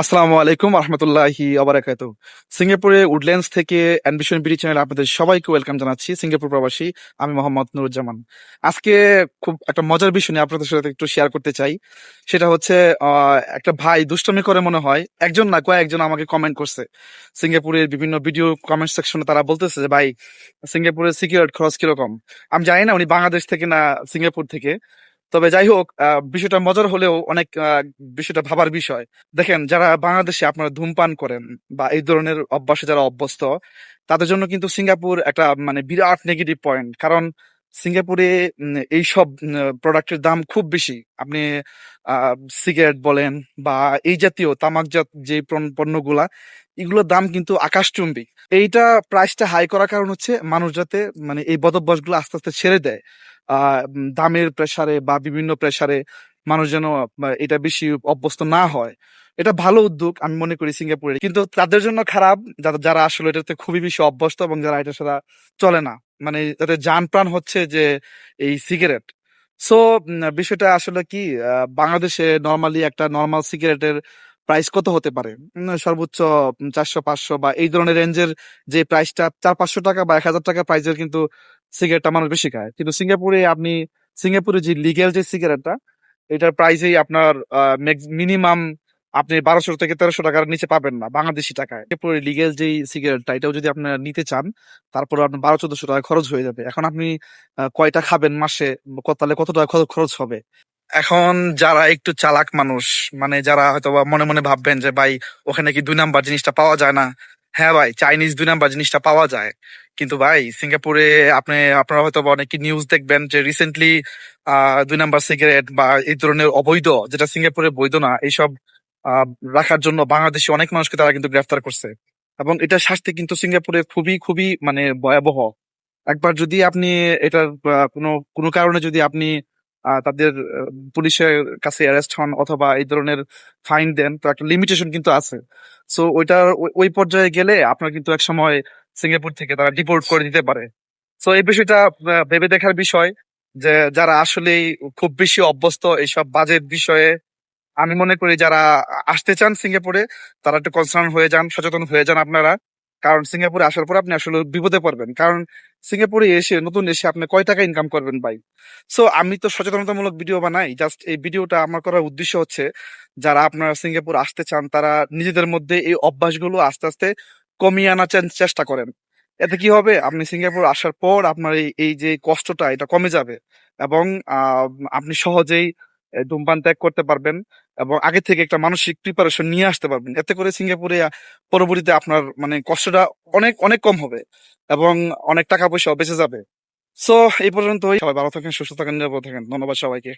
আসসালামু আলাইকুম রহমতুল্লাহি আবরাকাত সিঙ্গাপুরে উডল্যান্ডস থেকে অ্যাম্বিশন বিডি চ্যানেল আপনাদের সবাইকে ওয়েলকাম জানাচ্ছি, সিঙ্গাপুর প্রবাসী আমি মোহাম্মদ নুরুজ্জামান। আজকে খুব একটা মজার বিষয় নিয়ে আপনাদের সাথে একটু শেয়ার করতে চাই। সেটা হচ্ছে একটা ভাই দুষ্টমি করে মনে হয়, একজন না কয়েকজন আমাকে কমেন্ট করছে। সিঙ্গাপুরের বিভিন্ন ভিডিও কমেন্ট সেকশনে তারা বলতেছে যে, ভাই, সিঙ্গাপুরের সিকিউরিটি খরচ কীরকম? আমি জানি না, উনি বাংলাদেশ থেকে না সিঙ্গাপুর থেকে। তবে যাই হোক বিষয়টা মজার হলেও অনেক বিষয়টা ভাবার বিষয়। দেখেন যারা বাংলাদেশে আপনারা ধূমপান করেন বা এই ধরনের অভ্যাসে যারা অভ্যস্ত তাদের জন্য কিন্তু সিঙ্গাপুর একটা মানে বিরাট নেগেটিভ পয়েন্ট কারণ সিঙ্গাপুরে উম, এইসব প্রোডাক্টের দাম খুব বেশি। আপনি সিগারেট বলেন বা এই জাতীয় তামাকজাত যে পণ্য- পণ্যগুলা এগুলোর দাম কিন্তু আকাশচুম্বী। এইটা প্রাইসটা হাই করার কারণ হচ্ছে মানুষ যাতে মানে এই বদভ্যাসগুলো আস্তে আস্তে ছেড়ে দেয়। দামের প্রেসারে বা বিভিন্ন প্রেসারে মানুষ যেন এটা বেশি অভ্যস্ত না হয়। এটা ভালো উদ্যোগ, আমি মনে করি সিঙ্গাপুরে কিন্তু তাদের জন্য খারাপ যারা যারা আসলে এটাতে খুবই বেশি অভ্যস্ত এবং যারা এটা সারা চলে না। মানে যাদের যান প্রাণ হচ্ছে যে এই সিগারেট সো বিষয়টা আসলে কি বাংলাদেশে নর্মালি একটা নর্মাল সিগারেটের প্রাইস কত হতে পারে? সর্বোচ্চ চারশো, পাঁচশো বা এই ধরনের রেঞ্জের যে প্রাইসটা চার পাঁচশো টাকা বা এক হাজার টাকা প্রাইসের কিন্তু সিগারেটটা মানুষ বেশি খায়। কিন্তু সিঙ্গাপুরে আপনি, সিঙ্গাপুরে যে লিগেল যে সিগারেটটা, এটার প্রাইসেই আপনার মিনিমাম আপনি বারোশো থেকে তেরোশো টাকার নিচে পাবেন না, বাংলাদেশি টাকায়। এরপরে লিগেল যে সিগারেটটা, এটাও যদি আপনারা নিতে চান তারপরে আপনার বারো, চোদ্দশো টাকা খরচ হয়ে যাবে। এখন আপনি কয়টা খাবেন মাসে তাহলে কত টাকা খরচ হবে? এখন যারা একটু চালাক মানুষ মানে যারা হয়তো মনে মনে ভাববেন যে, ভাই, ওখানে কি দুই নাম্বার জিনিসটা পাওয়া যায় না? হ্যাঁ ভাই চাইনিজ দুই নাম্বার জিনিসটা পাওয়া যায়। কিন্তু ভাই, সিঙ্গাপুরে আপনি, আপনারা হয়তো অনেক নিউজ দেখবেন যে রিসেন্টলি দুই নাম্বার সিগারেট বা এই ধরনের অবৈধ, যেটা সিঙ্গাপুরে বৈধ না, এইসব রাখার জন্য বাংলাদেশি অনেক মানুষকে তারা কিন্তু গ্রেফতার করছে। এবং এটা শাস্তি কিন্তু সিঙ্গাপুরে খুবই খুবই মানে ভয়াবহ। একবার যদি আপনি এটার কোনো কোনো কারণে যদি আপনি তাদের পুলিশের কাছে অ্যারেস্ট হন অথবা এই ধরনের ফাইন দেন, তো একটা লিমিটেশন কিন্তু আছে। সো ওইটার, ওই- পর্যায়ে গেলে আপনার কিন্তু এক সময় সিঙ্গাপুর থেকে তারা ডিপোর্ট করে দিতে পারে। সো এই বিষয়টা ভেবে দেখার বিষয় যে, যারা আসলেই খুব বেশি অভ্যস্ত এইসব বাজেট বিষয়ে, আমি মনে করি যারা আসতে চান সিঙ্গাপুরে, তারা একটু কনসার্ন হয়ে যান, সচেতন হয়ে যান আপনারা। কারণ সিঙ্গাপুরে আসার পর আপনি আসলে বিপদে পড়বেন। কারণ সিঙ্গাপুরে এসে, নতুন এসে আপনি কয় টাকা ইনকাম করবেন ভাই? সো আমি তো সচেতনতামূলক ভিডিও বানাই। জাস্ট এই ভিডিওটা আমার করার উদ্দেশ্য হচ্ছে, যারা আপনারা সিঙ্গাপুর আসতে চান, তারা নিজেদের মধ্যে এই অভ্যাসগুলো আস্তে আস্তে কমিয়ে আনার চেষ্টা করেন। এতে কি হবে? আপনি সিঙ্গাপুর আসার পর আপনার এই এই যে কষ্টটা, এটা কমে যাবে। এবং আপনি সহজেই ধূমপান ত্যাগ করতে পারবেন। এবং আগে থেকে একটা মানসিক প্রিপারেশন নিয়ে আসতে পারবেন। এতে করে সিঙ্গাপুরে পরবর্তীতে আপনার মানে কষ্টটা অনেক অনেক কম হবে এবং অনেক টাকা পয়সা বেঁচে যাবে। সো এই পর্যন্তই। সবাই ভালো থাকেন, সুস্থ থাকেন, নিরাপদ থাকেন। ধন্যবাদ সবাইকে।